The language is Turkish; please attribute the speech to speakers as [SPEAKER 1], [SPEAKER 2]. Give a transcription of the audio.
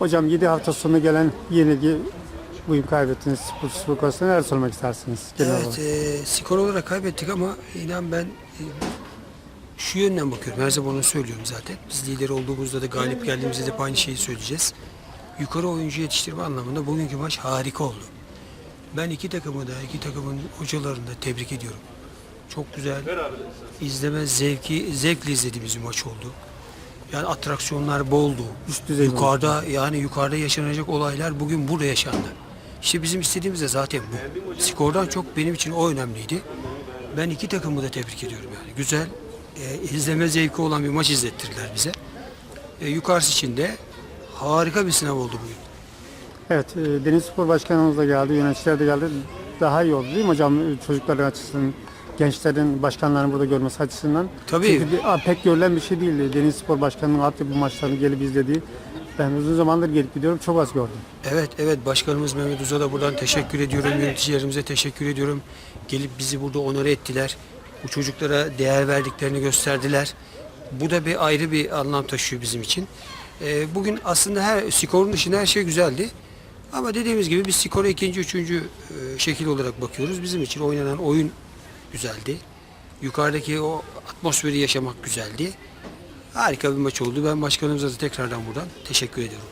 [SPEAKER 1] Hocam 7 hafta sonu gelen yenilgi bugün kaybettiniz spor, spor konusunda neler sormak istersiniz? Genel olarak?
[SPEAKER 2] Evet, e, skor olarak kaybettik ama inan ben e, şu yönden bakıyorum. Her zaman onu söylüyorum zaten. Biz lider olduğumuzda da galip geldiğimizde de aynı şeyi söyleyeceğiz. Yukarı oyuncu yetiştirme anlamında bugünkü maç harika oldu. Ben iki takımı da, iki takımın hocalarını da tebrik ediyorum. Çok güzel, izleme zevki, zevkle izlediğimiz bir maç oldu. Yani atraksiyonlar boldu.
[SPEAKER 1] Üst düzey
[SPEAKER 2] Yukarıda yani yukarıda yaşanacak olaylar bugün burada yaşandı. İşte bizim istediğimiz de zaten bu. Skordan çok benim için o önemliydi. Ben iki takımı da tebrik ediyorum yani. Güzel, e, izleme zevki olan bir maç izlettirdiler bize. E, yukarısı için de harika bir sınav oldu bugün.
[SPEAKER 1] Evet, e, Deniz Spor Başkanımız da geldi, yöneticiler de geldi. Daha iyi oldu değil mi hocam çocukların açısından, gençlerin, başkanların burada görmesi açısından?
[SPEAKER 2] Tabii.
[SPEAKER 1] Çünkü bir- a, pek görülen bir şey değildi. Deniz Spor Başkanı'nın altyapı maçlarını gelip izlediği. Ben uzun zamandır gelip gidiyorum, çok az gördüm.
[SPEAKER 2] Evet, evet Başkanımız Mehmet Uz'a da buradan teşekkür ediyorum. Yöneticilerimize teşekkür ediyorum. Gelip bizi burada onore ettiler. Bu çocuklara değer verdiklerini gösterdiler. Bu da bir ayrı bir anlam taşıyor bizim için. Ee, bugün aslında her skorun dışında her şey güzeldi. Ama dediğimiz gibi biz skora ikinci, üçüncü e, şekil olarak bakıyoruz. Bizim için oynanan oyun güzeldi. Yukarıdaki o atmosferi yaşamak güzeldi. Harika bir maç oldu. Ben başkanımıza da tekrardan buradan teşekkür ediyorum.